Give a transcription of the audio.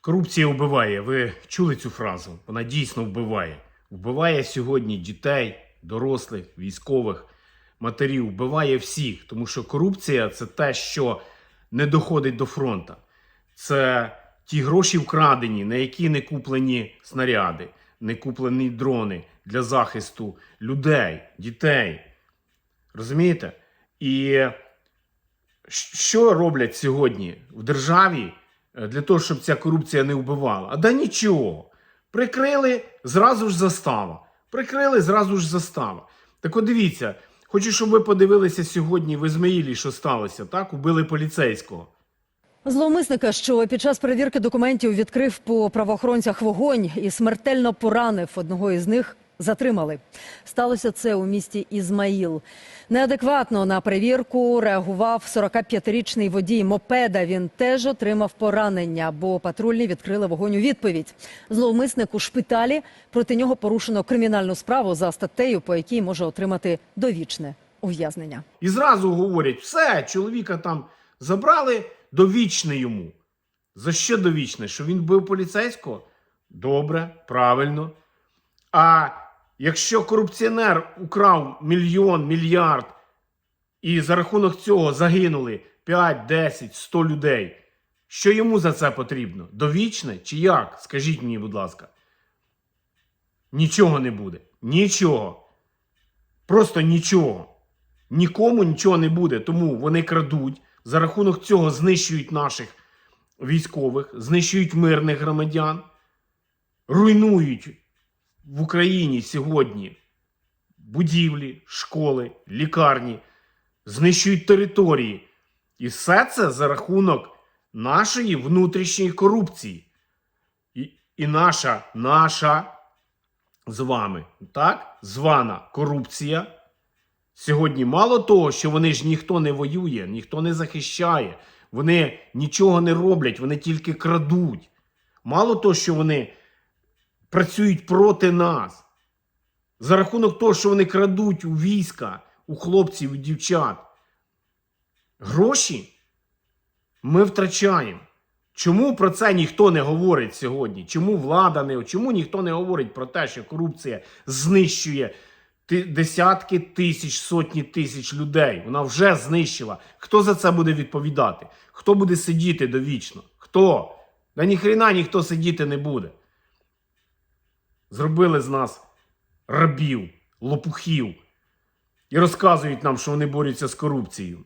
Корупція вбиває. Ви чули цю фразу? Вона дійсно вбиває. Вбиває сьогодні дітей, дорослих, військових, матерів, вбиває всіх. Тому що корупція це те, що не доходить до фронта. Це ті гроші вкрадені, на які не куплені снаряди, не куплені дрони для захисту людей, дітей. Розумієте? І що роблять сьогодні в державі для того, щоб ця корупція не вбивала? А да нічого. Прикрили зразу ж застава. Прикрили зразу ж застава. Так от дивіться, хочу, щоб ви подивилися сьогодні в Ізмаїлі, що сталося. Так, убили поліцейського. Зловмисника, що під час перевірки документів відкрив по правоохоронцях вогонь і смертельно поранив одного із них. Затримали. Сталося це у місті Ізмаїл. Неадекватно на перевірку реагував 45-річний водій мопеда. Він теж отримав поранення, бо патрульні відкрили вогонь у відповідь. Зловмисник у шпиталі. Проти нього порушено кримінальну справу за статтею, по якій може отримати довічне ув'язнення. І зразу говорять: все, чоловіка там забрали довічне йому. За що довічне? Що він бив поліцейського? Добре, правильно. А якщо корупціонер украв мільйон, мільярд, і за рахунок цього загинули 5, 10, 100 людей, що йому за це потрібно? Довічне чи як? Скажіть мені, будь ласка. Нічого не буде. Нічого. Просто нічого. Нікому нічого не буде, тому вони крадуть. За рахунок цього знищують наших військових, знищують мирних громадян, руйнують в Україні сьогодні будівлі, школи, лікарні, знищують території. І все це за рахунок нашої внутрішньої корупції. І, і наша, наша з вами, так, звана корупція. Сьогодні мало того, що вони ж ніхто не воює, ніхто не захищає, вони нічого не роблять, вони тільки крадуть. Мало того, що вони працюють проти нас. За рахунок того, що вони крадуть у війська, у хлопців, у дівчат. Гроші ми втрачаємо. Чому про це ніхто не говорить сьогодні? Чому влада не чому ніхто не говорить про те, що корупція знищує десятки тисяч, сотні тисяч людей? Вона вже знищила. Хто за це буде відповідати? Хто буде сидіти довічно? Хто? Да ніхрена ніхто сидіти не буде. Зробили з нас рабів, лопухів і розказують нам, що вони борються з корупцією.